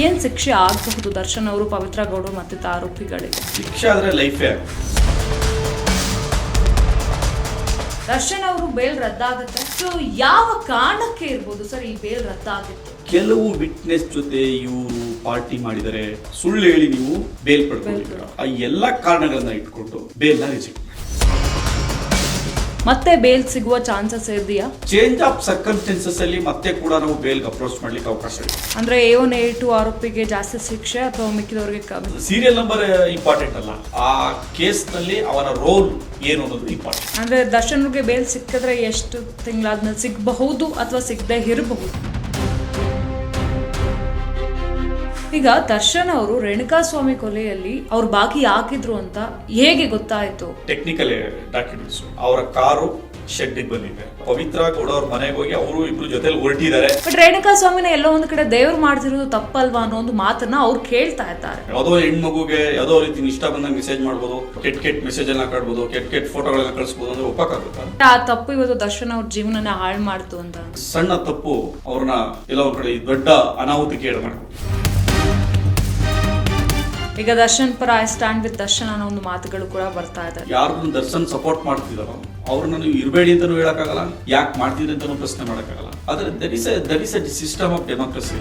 ಏನ್ ಶಿಕ್ಷೆ ಆಗಬಹುದು? ದರ್ಶನ್ ಅವರು ಪವಿತ್ರ ಗೌಡರು ಮತ್ತಿತ ಆರೋಪಿಗಳಿಗೆ ಶಿಕ್ಷೆ ಆದ್ರೆ ಲೈಫೇ ದರ್ಶನ್ ಅವರು ಬೇಲ್ ರದ್ದಾಗುತ್ತೆ. ಸೊ ಯಾವ ಕಾರಣಕ್ಕೆ ಇರ್ಬೋದು? ಸರ್ ಈ ಬೇಲ್ ರದ್ದಾಗಿತ್ತು? ಕೆಲವು ವಿಟ್ನೆಸ್ ಜೊತೆ ಇವರು ಪಾರ್ಟಿ ಮಾಡಿದರೆ ಸುಳ್ಳು ಹೇಳಿ ನೀವು ಬೇಲ್ ಪಡ್ಕೊಂಡಿದ್ದೀರ? ಆ ಎಲ್ಲ ಕಾರಣಗಳನ್ನ ಇಟ್ಕೊಂಡು ಬೇಲ್ನ ರಿಜೆಕ್ಟ್ ಮತ್ತೆ ಬೇಲ್ ಸಿಗುವ ಚಾನ್ಸಸ್ ಇದೆಯಾ? ಚೇಂಜ್ ಆಫ್ ಸರ್ಕಮ್ಸ್ಟೆನ್ಸಸ್ ಅಲ್ಲಿ ಮತ್ತೆ ಕೂಡ ನಾವು ಬೇಲ್ಗೆ ಅಪ್ರೋಚ್ ಮಾಡ್ಲಿಕ್ಕೆ ಅವಕಾಶ ಇದೆ. ಅಂದ್ರೆ ಎ ಒನ್ ಎ ಟು ಆರೋಪಿಗೆ ಜಾಸ್ತಿ ಶಿಕ್ಷೆ ಅಥವಾ ಮಿಕ್ಕಿದವರಿಗೆ ಸೀರಿಯಲ್ ನಂಬರ್ ಇಂಪಾರ್ಟೆಂಟ್ ಅಲ್ಲ. ಆ ಕೇಸ್ನಲ್ಲಿ ಅವರ ರೋಲ್ ಏನು ಅನ್ನೋದು ಇಂಪಾರ್ಟೆಂಟ್ ಅಂದ್ರೆ ದರ್ಶನ್ಗೆ ಬೇಲ್ ಸಿಕ್ಕಿದ್ರೆ ಎಷ್ಟು ತಿಂಗಳಾದ್ಮೇಲೆ ಸಿಗಬಹುದು ಅಥವಾ ಸಿಗದೆ ಇರಬಹುದು? ಈಗ ದರ್ಶನ್ ಅವರು ರೇಣುಕಾಸ್ವಾಮಿ ಕೊಲೆಯಲ್ಲಿ ಅವ್ರು ಹಾಕಿದ್ರು ಅಂತ ಹೇಗೆ ಗೊತ್ತಾಯ್ತು? ಟೆಕ್ನಿಕಲ್ ಡಾಕ್ಯುಮೆಂಟ್ಸ್ ಅವರ ಕಾರು ಶೆಡ್ ಬಂದಿದೆ. ಪವಿತ್ರ ಗೌಡ ಅವ್ರ ಮನೆಗೆ ಹೋಗಿ ಅವರು ಇಬ್ರು ಜೊತೆಲಿ ಹೊರಟಿದ್ದಾರೆ. ಬಟ್ ರೇಣುಕಾಸ್ವಾಮಿನ ಎಲ್ಲೋ ಒಂದ್ ಕಡೆ ದೇವ್ರು ಮಾಡ್ತಿರೋದು ತಪ್ಪಲ್ವಾ ಅನ್ನೋ ಒಂದು ಮಾತನ್ನ ಅವ್ರು ಕೇಳ್ತಾ ಇದ್ದಾರೆ. ಯಾವುದೋ ಹೆಣ್ಮಗುಗೆ ಯಾವುದೋ ರೀತಿ ಇಷ್ಟ ಬಂದಂಗೆ ಮೆಸೇಜ್ ಮಾಡ್ಬೋದು ಕೆಟ್ಟ ಕೆಟ್ಟ ಮೆಸೇಜ್ ಎಲ್ಲ ಕಾಡ್ಬೋದು ಕೆಟ್ಟ ಕೆಟ್ಟ ಫೋಟೋಗಳನ್ನ ಕಳಿಸ್ಬೋದು ಅಂದ್ರೆ ಒಪ್ಪಕ್ಕಾಗುತ್ತಾ ಆ ತಪ್ಪು ಇವತ್ತು ದರ್ಶನ್ ಅವ್ರ ಜೀವನನ ಹಾಳು ಮಾಡ್ತು ಅಂತ. ಸಣ್ಣ ತಪ್ಪು ಅವ್ರನ್ನ ಎಲ್ಲೋ ಒಂದ್ ಕಡೆ ದೊಡ್ಡ ಅನಾಹುತಿ ಏಳು ಮಾಡ್ಬೋದು ಈಗ ದರ್ಶನ್ ಪರ ಐ ಸ್ಟ್ಯಾಂಡ್ ವಿತ್ ದರ್ಶನ್ ಅನ್ನೋ ಒಂದು ಮಾತುಗಳು ಕೂಡ ಬರ್ತಾ ಇದೆ. ಯಾರು ದರ್ಶನ್ ಸಪೋರ್ಟ್ ಮಾಡ್ತಿದಾರೋ ಅವ್ರನ್ನ ನೀವು ಇರಬೇಡಿ ಅಂತಲೂ ಹೇಳಕ್ಕಾಗಲ್ಲ. ಯಾಕೆ ಮಾಡ್ತಿದ್ರೆ ಅಂತಾನೂ ಪ್ರಶ್ನೆ ಮಾಡಕ್ಕಾಗಲ್ಲ. ಆದರೆ that is that is a system of democracy